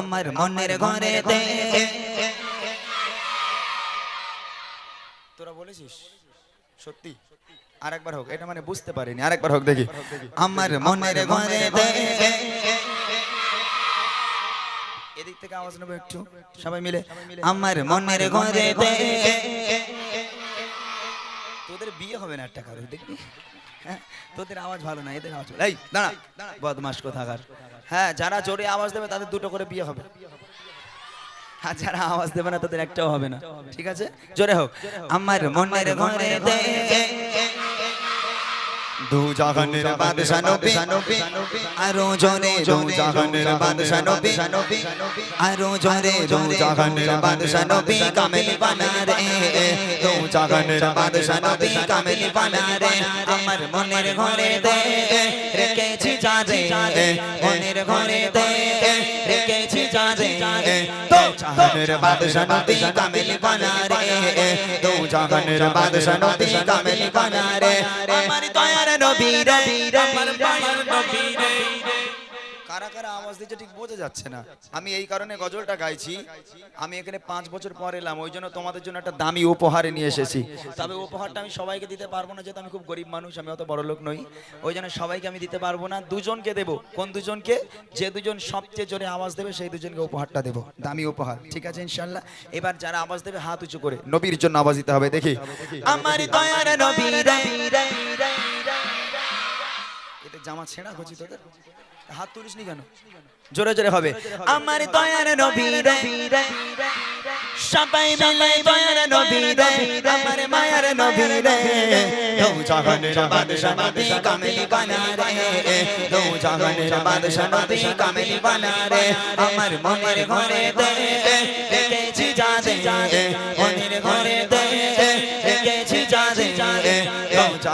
আমার মনের ঘরে দে তোরা বলেছিস? সত্যি? আরেকবার হোক এটা মানে বুঝতে পারিনি। আরেকবার হোক দেখি। আমার মনের ঘরে দে এদিক থেকে আওয়াজ নেব একটু। সবাই মিলে? আমার মনের ঘরে দে তোদের বিয়ে হবে না একটা কারও দেখবি? তোদের আওয়াজ ভালো না, এদের আওয়াজ এই, দাঁড়া বদমাস কোথাকার। হ্যাঁ যারা জোরে আওয়াজ দেবে, তাদের দুটো করে বিয়ে হবে। আর যারা আওয়াজ দেবে না, তাদের একটাও হবে না। ঠিক আছে? জোরে হোক। আমার মনের ঘরে দু। জাহানের বাদশা দু জাহানের বাদশা নবী কামেলি বানা রে আমার মনের ঘরে দে রেখেছি যারে মনের ঘরে দে রেখেছি যারে দু জাহানের বাদশা নবী কামেলি বানা রে দু জাহানের বাদশা নবী কামেলি বানা রে আমার দয়ার নবী রে আমার দয়ার নবী রে কারা কারা আওয়াজ দিচ্ছে ঠিক বোঝা যাচ্ছে না। আমি এই কারণে গজলটা গাইছি। আমি এখানে পাঁচ বছর পর এলাম ওই জন্য তোমাদের জন্য একটা দামি উপহারে নিয়ে এসেছি। তবে উপহারটা আমি সবাইকে দিতে পারব না যেহেতু আমি খুব গরিব মানুষ আমি অত বড় লোক নই। ওই জন্য সবাইকে আমি দিতে পারব না। দুজনকে দেবো। কোন দুজনকে? যে দুজন সবচেয়ে জোরে আওয়াজ দেবে সেই দুজনকে উপহারটা দেবো। দামি উপহার ঠিক আছে ইনশাল্লাহ এবার যারা আওয়াজ দেবে হাত উঁচু করে। নবীর জন্য আওয়াজ দিতে হবে দেখি। আমার দয়ার নবী রে জামা ছেঁড়া করছি তোদের? হাত তুলিসনি কেন জোরে জোরে হবে আমার দয়ার নবী সবাই মিলে দয়ার নবী আমার মায়ার নবী রে দু জাহানের বাদশা নবী কামেলি বানা রে দো জাহানের বাদশা নবী কামেলি বানা রে আমার মনের ঘরে দে রেখেছি যাদে মনের ঘরে দে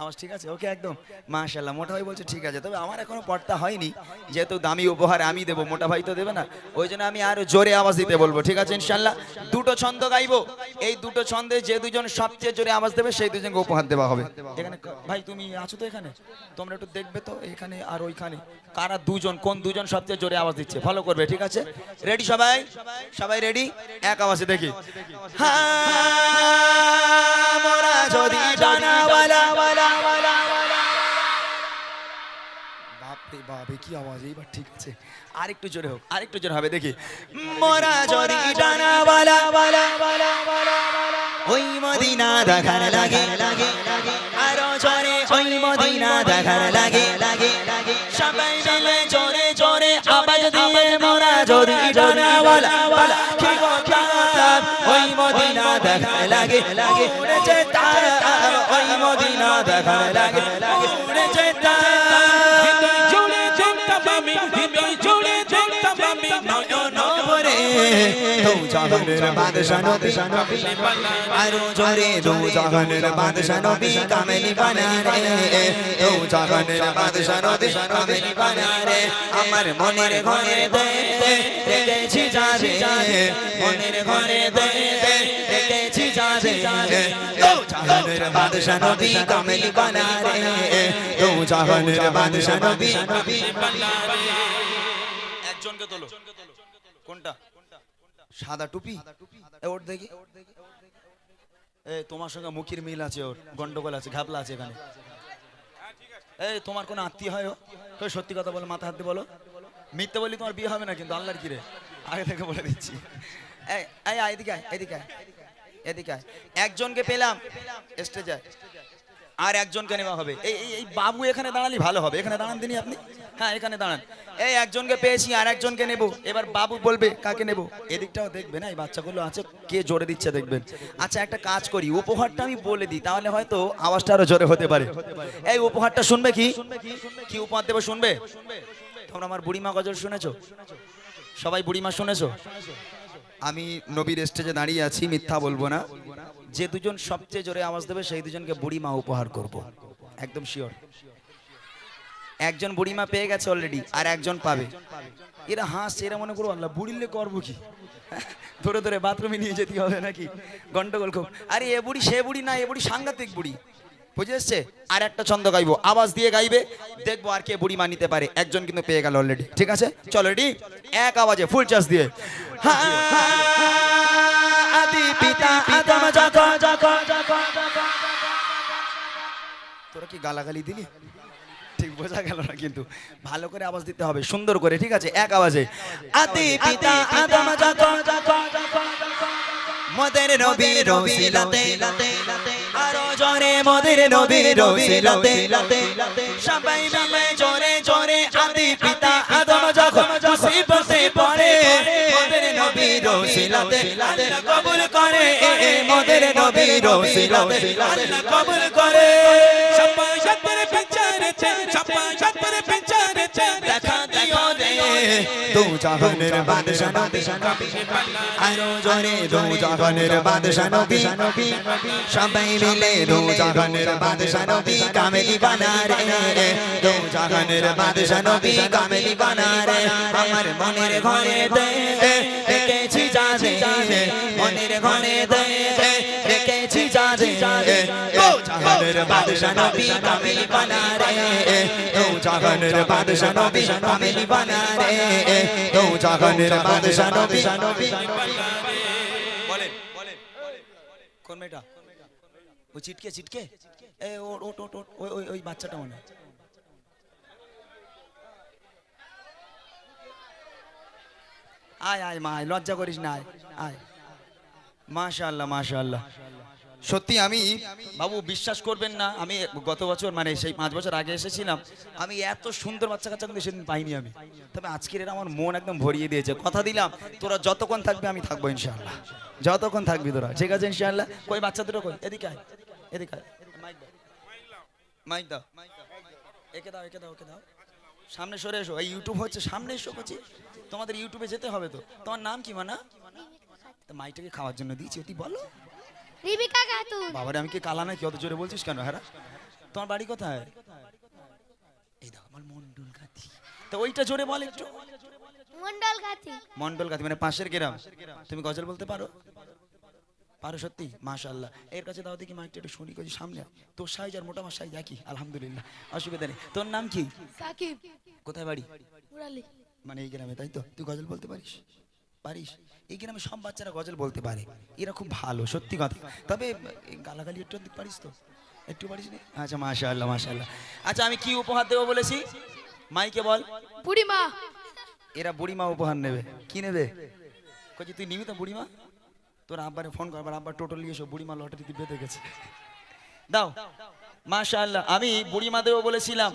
আওয়াজ ঠিক আছে? ওকে, একদম। মাশাআল্লাহ, মোটা ভাই বলছে, ঠিক আছে। তবে আমার এখনও পড়তা হয়নি। যেহেতু দামি উপহার আমি দেবো, মোটা ভাই তো দেবে না। ওই জন্য আমি আরও জোরে আওয়াজ দিতে বলব, ঠিক আছে ইনশাল্লাহ দুটো ছন্দ গাইবো। এই দুটো ছন্দে যে দুজন সবচেয়ে জোরে আওয়াজ দেবে, সেই দুজনকে উপহার দেওয়া হবে। এখানে ভাই, তুমি আছো তো এখানে? তোমরা একটু দেখবে তো, এখানে আর ওইখানে। কারা দুজন, কোন দুজন সবচেয়ে জোরে আওয়াজ দিচ্ছে? ফলো করবে, ঠিক আছে? রেডি সবাই? সবাই রেডি এক আওয়াজে দেখি। হ্যাঁ যদি জানাওয়ালা বাপরে বাপে কি আওয়াজ? এইবার ঠিক আছে। আরেকটু জোরে হোক, আরেকটু জোরে হবে, দেখি। মোরা যদি জানাওয়ালা ওই মদিনা দেখার লাগে। লাগে আরও জোরে ওই মদিনা দেখার লাগে। লাগে লাগে সবাই মিলে জোরে জোরে আওয়াজ দিয়ে মরা জরি মোরা যদি জানাওয়ালা কি কথা ওই মদিনা দেখার লাগে। লাগে উড়েছে তার, ওই মদিনা দেখার লাগে লাগে। উড়েছে তার দু জাহানের বাদশা নবী আরও জোরে কামেলি বানা রে দু জাহানের বাদশা নবী কামেলি বানা রে আমার মনের ঘরে দে জাহানের বাদশা নবী কামেলি বানা রে দু জাহানের বাদশা নবী কোনটা? সাদা টুপি? ওর দেখি। তোমার সঙ্গে মুখির মিল আছে ওর গন্ডগোল আছে ঘাপলা আছে এখানে। এই তোমার কোনো আত্মীয় হয় ও? তো সত্যি কথা বলো মাথা হাত দিয়ে বলো। মিথ্যে বলি তোমার বিয়ে হবে না কিন্তু আল্লাহর কিরে? আগে থেকে বলে দিচ্ছি। এই এই এদিকে এদিকে এদিকে একজনকে পেলাম স্টেজে আর একজনকে নেওয়া হবে। এই, এই- বাবু এখানে দাঁড়ালি ভালো হবে। এখানে দাঁড়ান তিনি আপনি। হ্যাঁ এখানে দাঁড়ান। এই একজনকে পেয়েছি, আর একজনকে নেব। এবার বাবু বলবে কাকে নেব। এদিকটাও দেখবে না এই বাচ্চাগুলো আছে, কে জোরে দিচ্ছে দেখবেন। আচ্ছা একটা কাজ করি, উপহারটা আমি বলে দিই, তাহলে হয়তো আওয়াজটা আরও জোরে হতে পারে। এই উপহারটা শুনবে কি? কি উপহার দেবো শুনবে? তোমরা আমার বুড়িমা গজল শুনেছো? সবাই বুড়িমা শুনেছো? আমি নবীর স্টেজে দাঁড়িয়ে আছি, মিথ্যা বলব না। যে দুজন সবচেয়ে জোরে আওয়াজ দেবে সেই দুজনকে বুড়ি মা উপহার করব। একদম শিওর একজন বুড়িমা পেয়ে গেছে অলরেডি আর একজন পাবে। এরা হাসছে এরা মনে করো আল্লাহ বুড়িলে করব কি? ধরে ধরে বাথরুমে নিয়ে যেতে হবে নাকি? গন্ডগোল খুব। আরে এ বুড়ি সে বুড়ি না এ বুড়ি সাংঘাতিক বুড়ি। বুঝে এসছে? আর একটা ছন্দ গাইবো। আওয়াজ দিয়ে গাইবে। দেখব আর কে বুড়ি মানিতে পারে। একজন কিন্তু পেয়ে গেল অলরেডি ঠিক আছে? চলো রেডি এক আওয়াজে ফুল চার্জ দিয়ে। হ্যাঁ, কি গালাগালি দিলি? ঠিক বোঝা গেল না কিন্তু। ভালো করে আওয়াজ দিতে হবে, সুন্দর করে, ঠিক আছে? এক আওয়াজে। আদি পিতা আদম যখন মদের নবী রসিলাতে। আরও জোরে মদের নবী রসিলাতে। সবাই মিলে জোরে জোরে আদি পিতা আদম যখন মুসিবতে পড়ে মদের নবীর রসিলাতে আল্লাহ কবুল করে মদের নবী রসিলাতে আল্লাহ কবুল করে। সাপায়াতের বিচারেছে সাপায়াতের বিচারেছে দেখা দিও রে দু জাহানের বাদশা নবী আরও জোরে দু জাহানের বাদশা নবী সবাই মিলে দু জাহানের বাদশা নবী কামেলি বানা রে দু জাহানের বাদশা নবী কামেলি বানা রে আমার মনের ঘরে দে রেখেছি যাবে মনের ঘরে দে রেখেছি যাবে দু জাহানের বাদশা নবী কামেলি বানা রে দু আয় আয় লজ্জা করিস না আয় আয়। মাশাআল্লাহ মাশাআল্লাহ। সত্যি আমি বাবু, বিশ্বাস করবেন না, আমি গত বছর মানে সেই পাঁচ বছর আগে এসেছিলাম, আমি এত সুন্দর বাচ্চা কাচ্চা কিন্তু সেদিন পাইনি আমি। তবে আজকের এরা আমার মন একদম ভরিয়ে দিয়েছে। কথা দিলাম, তোরা যতক্ষণ থাকবে আমি থাকব ইনশাআল্লাহ। যতক্ষণ থাকবি তোরা, ঠিক আছে ইনশাআল্লাহ? কই বাচ্চা দুটো কই এদিকে আয় এদিকে আয়। মাইক দাও। একে দাও একে দাও একে দাও। সামনে সরে এসো। এই ইউটিউব হচ্ছে সামনে এসো বলছি তোমাদের ইউটিউবে যেতে হবে তো। তোমার নাম কি মানা? মাইটাকে খাওয়ার জন্য দিয়েছি তুই বলো। রিবিকা খাতুন বাবারে আমি কি কালা নাকি? অত জোরে বলছিস কেন হ্যাঁ তোমার বাড়ি কোথায়? এই দেখো আমার মন্ডল গাথি। তো ওইটা জোরে বল একটু। মন্ডল গাছি মন্ডল গাথি মানে পাশের গ্রাম। তুমি গজল বলতে পারো? পারো সত্যি? মাশাআল্লাহ। এর কাছে দাও দেখি মাইকটা একটু শুনি কই সামনে। তোর সাইজ আর মোটা আমার সাইজ একই। আলহামদুলিল্লাহ অসুবিধা নেই। তোর নাম কি? সাকিব। কোথায় বাড়ি? মুরালি। মানে এই গ্রামে তাই তো? তুই গজল বলতে পারিস? পারিস? এই গ্রামে সব বাচ্চারা গজল বলতে পারে। এরা খুব ভালো সত্যি কথা। তবে গালাগালি একটু পারিস তো? একটু পারিস নি? আচ্ছা মাশাআল্লাহ মাশাআল্লাহ। আচ্ছা আমি কি উপহার দেবো বলেছি? মাইকে বল। বুড়িমা। এরা বুড়িমা উপহার নেবে। কি নেবে? কইছি তুই নিবি তো বুড়িমা? তোর আব্বারে ফোন কর আবার আব্বা টোটাল এসো বুড়িমা লটারিতে বেঁধে গেছে। দাও। মাশাআল্লাহ আমি বুড়িমা দেবো বলেছিলাম।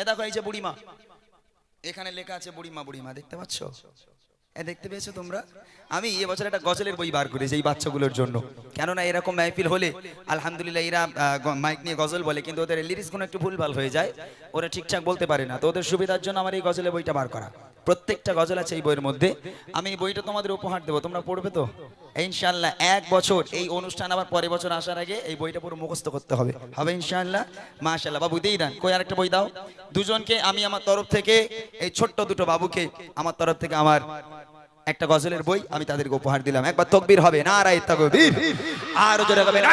এ দেখো এই যে বুড়িমা। এখানে লেখা আছে বুড়িমা বুড়িমা দেখতে পাচ্ছ? দেখতে পেয়েছ তোমরা? আমি এবছর একটা গজলের বই বার করেছি এই বাচ্চাগুলোর জন্য। কেননা এরকম মাহফিল হলে, আলহামদুলিল্লাহ এরা মাইক নিয়ে গজল বলে, কিন্তু ওদের লিরিক্স কোনো একটু ভুলভাল হয়ে যায়। ওরা ঠিকঠাক বলতে পারে না। তো ওদের সুবিধার জন্য আমার এই গজলের বইটা বার করা। প্রত্যেকটা গজল আছে এই বইয়ের মধ্যে। আমি এই বইটা তোমাদের উপহার দেবো। তোমরা পড়বে তো? ইনশাল্লাহ এক বছর এই অনুষ্ঠান আবার পরের বছর আসার আগে এই বইটা পুরো মুখস্থ করতে হবে। হবে ইনশাল্লাহ মাশাল্লাহ বাবু, দিই দেন। কই আরেকটা বই দাও। দুজনকে আমি আমার তরফ থেকে, এই ছোট্ট দুটো বাবুকে আমার তরফ থেকে আমার একটা গজলের বই আমি তাদেরকে উপহার দিলাম। একবার তকবির হবে। না রায় তকবির। আর জোরে হবে না